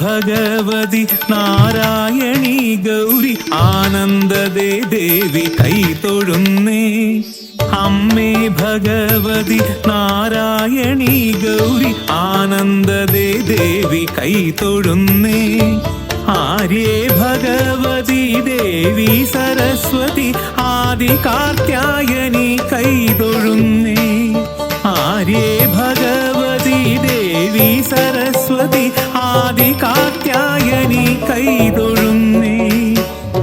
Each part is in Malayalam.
ഭഗവതി നാരായണി ഗൗരി ആനന്ദദേ ദേവി കൈതൊഴുന്നേ അമ്മേ ഭഗവതി നാരായണി ഗൗരി ആനന്ദദേ ദേവി കൈതൊഴുന്നേ ആര്യേ ഭഗവതി ദേവി സരസ്വതി ആദി കാർത്യായനി കൈതൊഴുന്നേ ആര്യേ ഭഗവതി ദേവി സരസ്വതി ആദി കാത്യായനി കൈതൊഴുന്നേ.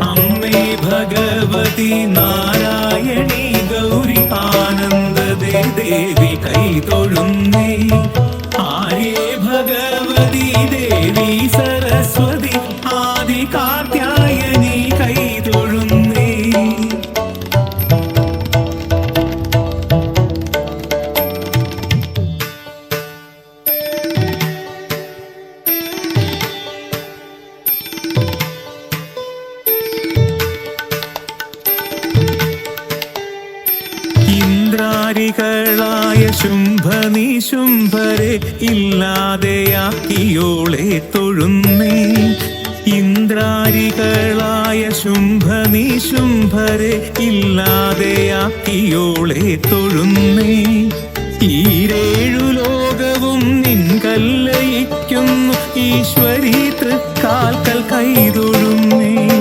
അമ്മേ ഭഗവതി നാരായണി ഗൗരി ആനന്ദദേ ദേവി കൈതൊഴുന്നേ. ആര്യേ ഭഗവതി ദേവി സരസ്വതി ശുംഭനിശുംഭരെ ഇല്ലാതെയാക്കിയോളെ തൊഴുന്നേ. ഇന്ദ്രാരികളായ ശുംഭ നീ ശുംഭരെ ഇല്ലാതെയാക്കിയോളെ തൊഴുന്നേ. ഈരേഴു ലോകവും നിൻ കല്ലയിക്കുന്നു. ഈശ്വരി തൃക്കാൽക്കൽ കൈതൊഴുന്നേ.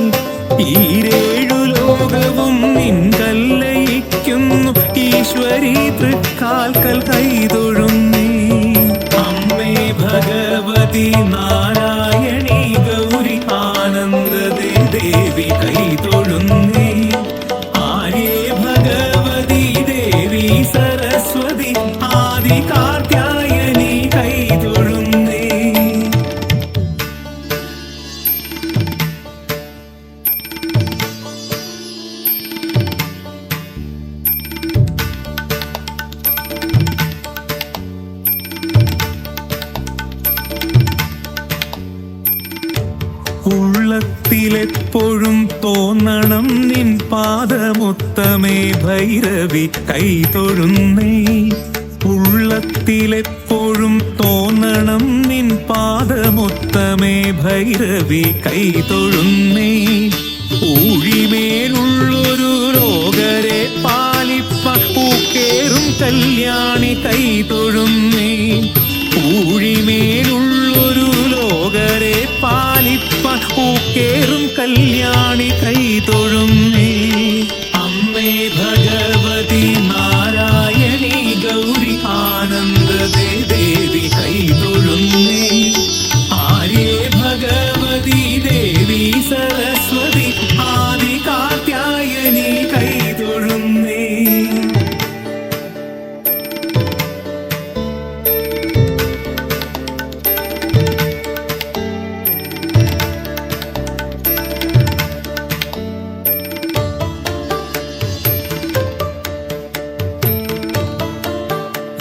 ഈരേഴു ലോകവും നിൻ കല്ലയിക്കുന്നു. ഈശ്വരി തൃക്കാൽക്കൽ കൈതൊഴുന്നേ. അമ്മേ ഭഗവതി നാരായണി ഉള്ളത്തിലെപ്പോഴും തോന്നണം നിൻ പാദമുത്തമേ ഭൈരവി കൈതൊഴുന്നേ ഉള്ളത്തിലെപ്പോഴും തോന്നണം നിൻ പാദമുത്തമേ ഭൈരവി കൈതൊഴുന്നേ ഊഴിമേലുള്ളൊരു രോഗരെ പാലിപ്പൂക്കേറും കല്യാണി കൈതൊഴുന്നേ ഊഴിമേലുള്ളൊരു பூக்கேறும் கல்யாணம்.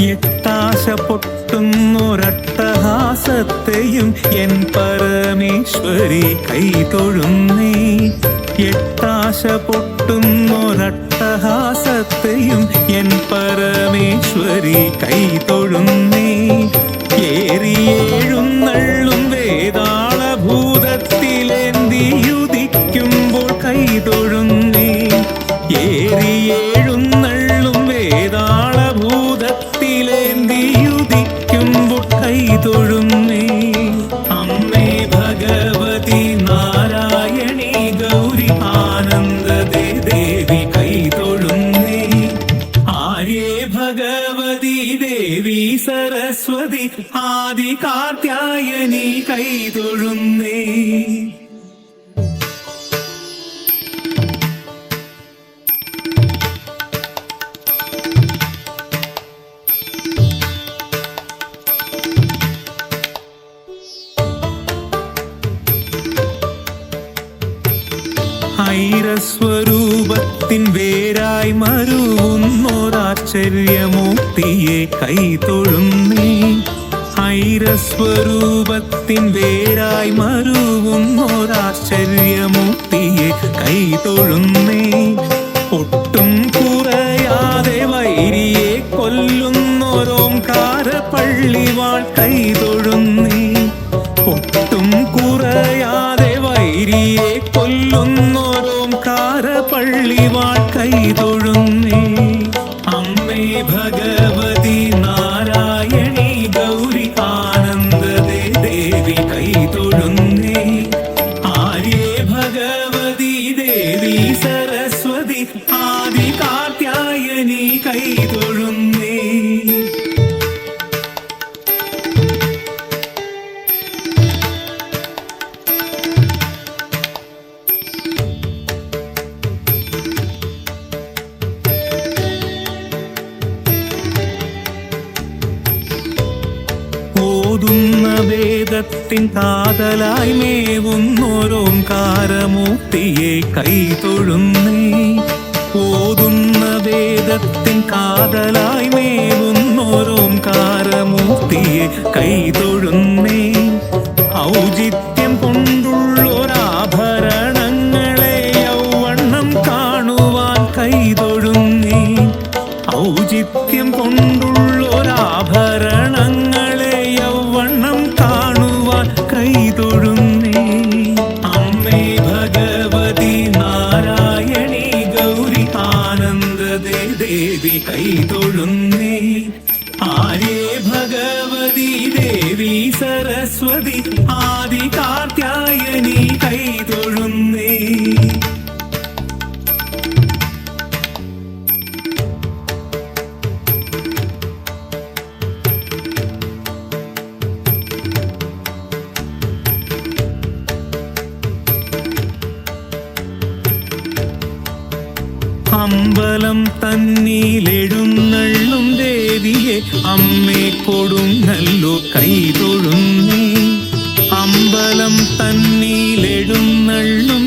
എട്ടാശ പൊട്ടുന്നൊരട്ടഹാസത്തെയും എൻ പരമേശ്വരി കൈതൊഴുന്നേ എട്ടാശ പൊട്ടുന്നൊരട്ടഹാസത്തെയും എൻ പരമേശ്വരി കൈതൊഴുന്നേ ഏറിയേഴുന്നള്ളും വേതാളഭൂതത്തിലേന്തിയുദിക്കുമ്പോൾ കൈതൊഴുന്നേ ഏറിയേഴുന്നള്ളും വേതാളഭൂതത്തിലേന്തിയുദിക്കുമ്പോൾ കൈതൊഴുന്നേ. അമ്മേ ഭഗവതി നാരായണി ഗൗരി ആനന്ദദേ ദേവി കൈതൊഴുന്നേ. ആര്യേ ഭഗവതി ദേവി സരസ്വതി ആദി കാർത്യായനി കൈതൊഴുന്നേ. ഐരസ്വരൂപത്തിൻ വേരായി മരുവുന്നൊരാശ്ചര്യമൂർത്തിയെ കൈതൊഴുന്നേ. ഐരസ്വരൂപത്തിൻ വേരായി മരുവുന്നൊരാശ്ചര്യമൂർത്തിയെ കൈതൊഴുന്നേ. പള്ളി വാൾക്കൈതൊഴുന്നേ ഓതുന്ന വേദത്തിൻ കാതലായി കൈ തൊഴുന്നേ ഓതുന്ന വേദത്തിൻ കാതലായി മേവുന്നോരോംകാരമൂർത്തിയെ കൈതൊഴുന്നേ. ഔചിത്യം കൈതൊഴുന്നേ അമ്പലം തന്നീലെഴുന്നള്ളും ദേവിയെ അമ്മേ കൊടുങ്ങല്ലോ കൈതൊഴുന്നേ അമ്പലം തന്നീലെഴുന്നള്ളും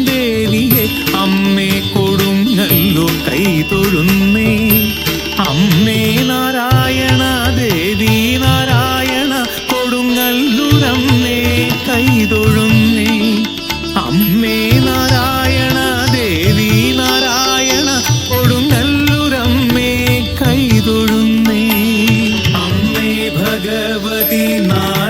ഭഗവതി നാരായണി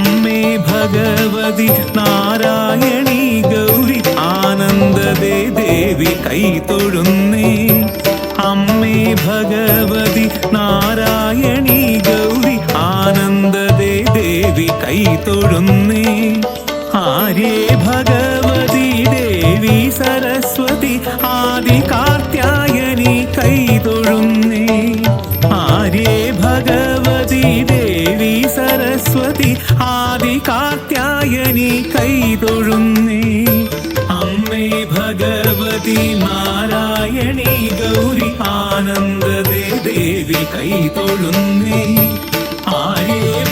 അമ്മേ ഭഗവതി നാരായണി ഗൗരി ആനന്ദദേ ദേവി കൈതൊഴുന്നേ. അമ്മേ ഭഗവതി നാരായണി ഗൗരി ആനന്ദദേ ദേവി കൈതൊഴുന്നേ. ആര്യേ ഭഗവതി ദേവി സരസ്വതി ആദി കാർത്യായനി കൈതൊഴുന്നേ ആദി കാർത്യായനി കൈതൊഴുന്നേ. അമ്മേ ഭഗവതി നാരായണി ഗൗരി ആനന്ദദേ ദേവി കൈതൊഴുന്നേ. ആര്യേ